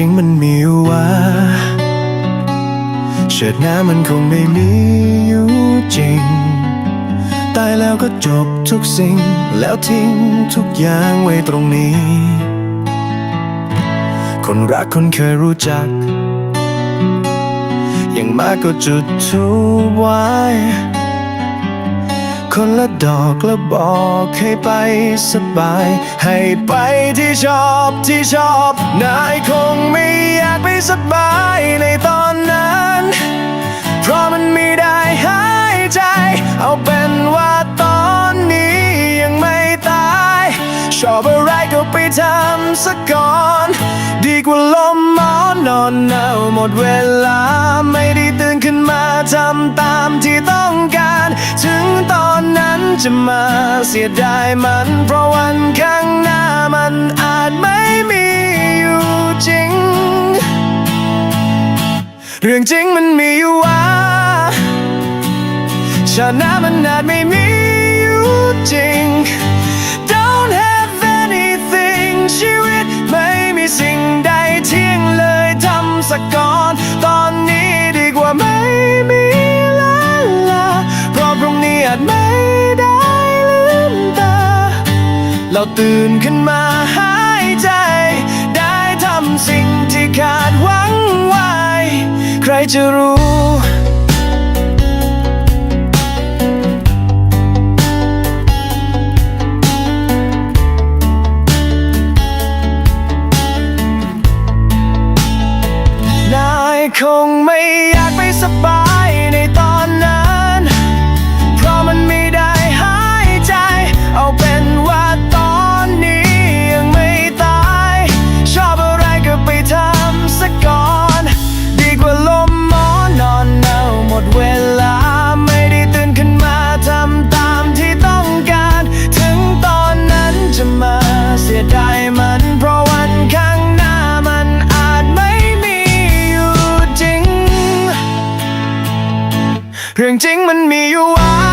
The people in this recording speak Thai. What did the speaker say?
ริงมันมีว่าเชิดหน้ามันคงไม่มีอยู่จริง ตายแล้วก็จบทุกสิ่ง แล้วทิ้งทุกอย่างไว้ตรงนี้ คนรักคนเคยรู้จัก อย่างมากก็จุดทูบไว้ คนละดอกล้วบอกให้ไปสบาย ให้ไปที่ชอบที่ชอบ นายคงไม่อยากไปสบายในตอนนั้น เพราะมันไม่ได้หายใจ เอาเป็นว่าตอนนี้ยังไม่ตาย ชอบอะไรก็ไปทำสักก่อน ดีกว่าลมหมอนนอนหนาหมดเวลา ไม่ได้ตื่นขึ้นมาทำตามที่ต้องการ ถึงตอน จะมาเสียดายมัน เพราะวันข้างหน้ามันอาจไม่มีอยู่จริง เรื่องจริงมันมีอยู่ว่าชานะมันอาจ เราตื่นขึ้นมาหายใจ ได้ทำสิ่งที่ขาดหวังไว้ ใครจะรู้นายคงไม่อยากไปสบาย เรื่องจริงมันมีอยู่ว่า